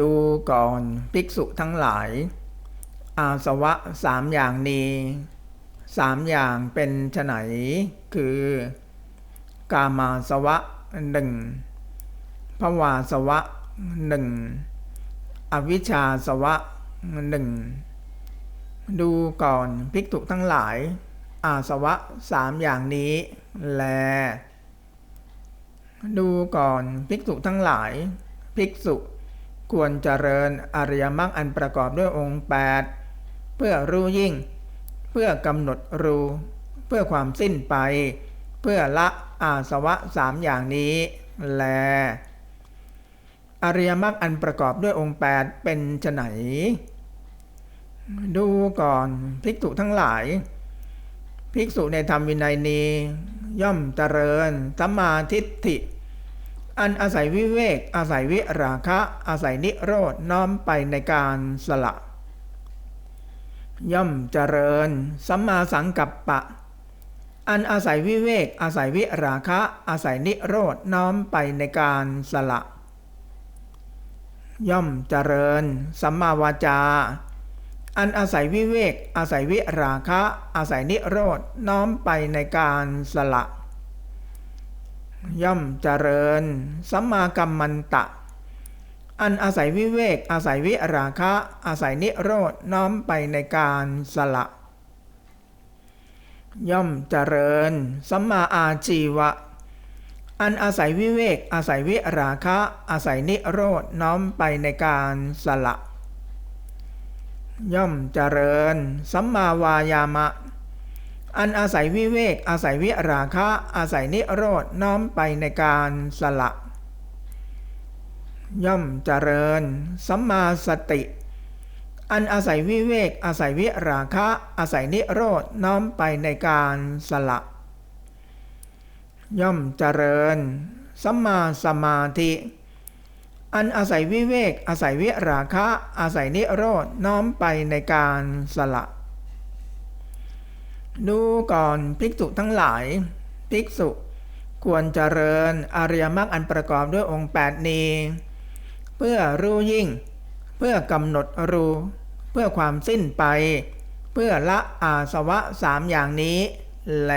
ดูก่อนภิกษุทั้งหลาย อาสวะสามอย่างนี้สามอย่างเป็นไฉนคือ กามาสวะหนึ่งภวาสวะหนึ่งอวิชชาสวะหนึ่งดูก่อนภิกษุทั้งหลาย อาสวะสามอย่างนี้ แล ดูก่อนภิกษุทั้งหลาย ภิกษุ ควรเจริญอริยมรรคอันประกอบด้วยองค์ 8 เพื่อรู้ยิ่ง เพื่อกำหนดรู้ เพื่อความสิ้นไป เพื่อละอาสวะสามอย่างนี้ แล อริยมรรคอันประกอบด้วยองค์ 8 เป็นไฉนดูก่อนภิกษุทั้งหลาย ภิกษุในธรรมวินัยนี้ ย่อมเจริญสัมมาทิฏฐิ อันอาศัยวิเวก อาศัยวิราคะ อาศัยนิโรธน้อมไปในการสละ ย่อมเจริญ สัมมาสังกัปปะ อันอาศัยวิเวก อาศัยวิราคะ อาศัยนิโรธน้อมไปในการสละ ย่อมเจริญ สัมมาวาจา อันอาศัยวิเวก อาศัยวิราคะ อาศัยนิโรธน้อมไปในการสละ ย่อมเจริญ สัมมากัมมันตะ อันอาศัยวิเวก อาศัยวิราคะ อาศัยนิโรธน้อมไปในการสละ ย่อมเจริญ สัมมาอาชีวะ อันอาศัยวิเวก อาศัยวิราคะ อาศัยนิโรธน้อมไปในการสละ ย่อมเจริญ สัมมาวายามะ อันอาศัยวิเวก อาศัยวิราคะ อาศัยนิโรธน้อมไปในการสละ ย่อมเจริญ สัมมาสติ อันอาศัยวิเวก อาศัยวิราคะ อาศัยนิโรธน้อมไปในการสละ ย่อมเจริญ สัมมาสมาธิ อันอาศัยวิเวก อาศัยวิราคะ อาศัยนิโรธน้อมไปในการสละ ดูก่อนภิกษุทั้งหลาย ภิกษุควรเจริญอริยมรรคอันประกอบด้วยองค์8นี้ เพื่อรู้ยิ่ง เพื่อกำหนดรู้ เพื่อความสิ้นไป เพื่อละอาสวะสามอย่างนี้แล